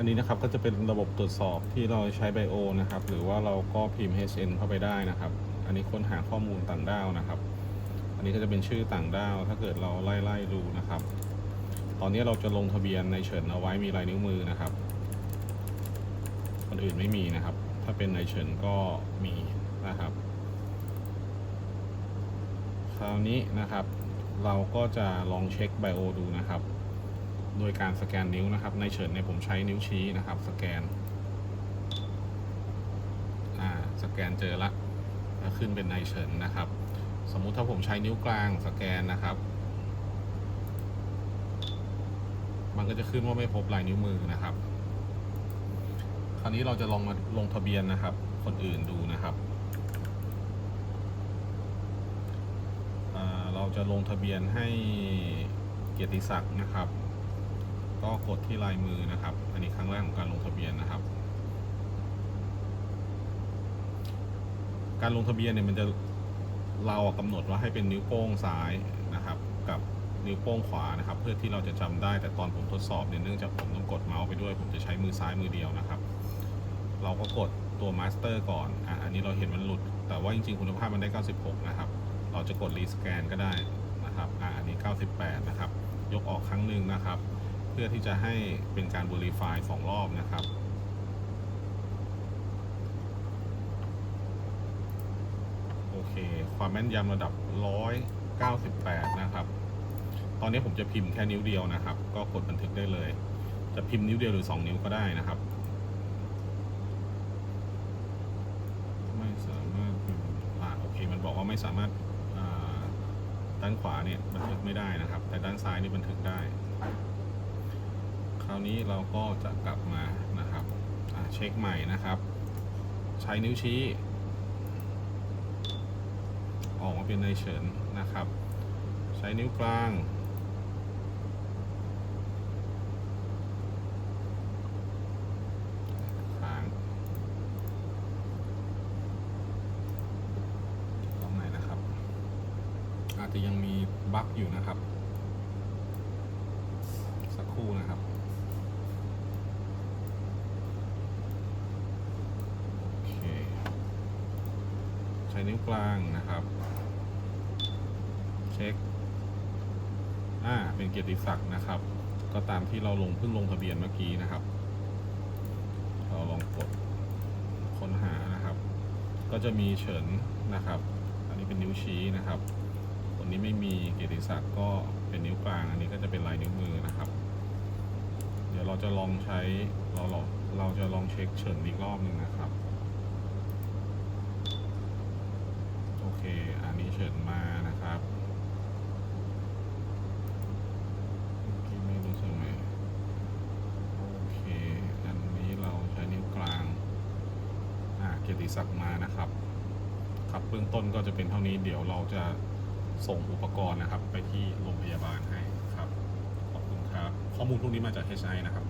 อันนี้นะครับก็จะเป็นระบบตรวจสอบที่เราใช้ไบโอนะครับ หรือว่าเราก็พิมพ์ HN เข้าไปได้นะครับ อันนี้ค้นหาข้อมูลต่างด้าวนะครับ อันนี้ก็จะเป็นชื่อต่างด้าว ถ้าเกิดเราไล่ไล่ดูนะครับ ตอนนี้เราจะลงทะเบียนในเฉินเอาไว้มีลายนิ้วมือนะครับคนอื่นไม่มีนะครับ ถ้าเป็นในเฉินก็มีนะครับคราวนี้นะครับ เราก็จะลองเช็คไบโอดูนะครับ โดยการสแกนนิ้วนะครับ ในเฉินเนี่ยผมใช้นิ้วชี้นะครับ สแกน อ่า สแกนเจอละขึ้นเป็นในเฉินนะครับ สมมุติถ้าผมใช้นิ้วกลางสแกนนะครับ มันก็จะขึ้นว่าไม่พบลายนิ้วมือนะครับ คราวนี้เราจะลองมาลงทะเบียนนะครับ คนอื่นดูนะครับเราจะลงทะเบียนให้เกียรติศักดิ์นะครับ ก็กดที่ลายมือนะครับ อันนี้ครั้งแรกของการลงทะเบียนนะครับ การลงทะเบียนเนี่ยมันจะเราอะกำหนดว่าให้เป็นนิ้วโป้งซ้ายนะครับ กับนิ้วโป้งขวานะครับ เพื่อที่เราจะจำได้แต่ตอนผมทดสอบเนี่ยเนื่องจากผมต้องกดเมาส์ไปด้วย ผมจะใช้มือซ้ายมือเดียวนะครับ เราก็กดตัวมาสเตอร์ก่อนอะอันนี้เราเห็นมันหลุด แต่ว่าจริงๆคุณภาพมันได้ 96 นะครับ เราจะกดรีสแกนก็ได้นะครับอะอันนี้ 98 นะครับ ยกออกครั้งหนึ่งนะครับ พื่อที่จะให้เป็นการ Verify สองรอบนะครับ โอเค ความแม่นยำระดับ 198 นะครับ ตอนนี้ผมจะพิมพ์แค่นิ้วเดียวนะครับ ก็กดบันทึกได้เลย จะพิมพ์นิ้วเดียวหรือ 2 นิ้วก็ได้นะครับไม่สามารถอ่าโอเคมันบอกว่าไม่สามารถด้านขวาเนี่ยบันทึกไม่ได้นะครับ แต่ด้านซ้ายนี่บันทึกได้ ราวนี้เราก็จะกลับมานะครับเช็คใหม่นะครับ ใช้นิ้วชี้ ออกมาเป็นในเฉินนะครับ ใช้นิ้วกลางค้างตรงไหนนะครับอาจจะยังมีบั๊กอยู่นะครับ สักครู่นะครับ โอเค ใช้นิ้วกลางนะครับ เช็คอ่าเป็นเกียรติศักดิ์นะครับ ก็ตามที่เราลงเพิ่งลงทะเบียนเมื่อกี้นะครับ เราลองกดค้นหานะครับ ก็จะมีเฉินนะครับ อันนี้เป็นนิ้วชี้นะครับคนนี้ไม่มีเกียรติศักดิ์ก็เป็นนิ้วกลาง อันนี้ก็จะเป็นลายนิ้วมือนะครับ เดี๋ยวเราจะลองใช้เราลองเราจะลองเช็คเฉินอีกรอบหนึ่งนะครับ โอเค อันนี้เฉินมานะครับเมื่อกี้ไม่รู้สึกไหมโอเค อันนี้เราใช้นิ้วกลาง อ่า เกียรติศักดิ์มานะครับ ครับเบื้องต้นก็จะเป็นเท่านี้เดี๋ยวเราจะส่งอุปกรณ์นะครับ ไปที่โรงพยาบาลให้ครับ ขอบคุณครับ ข้อมูลพวกนี้มาจาก HI นะครับ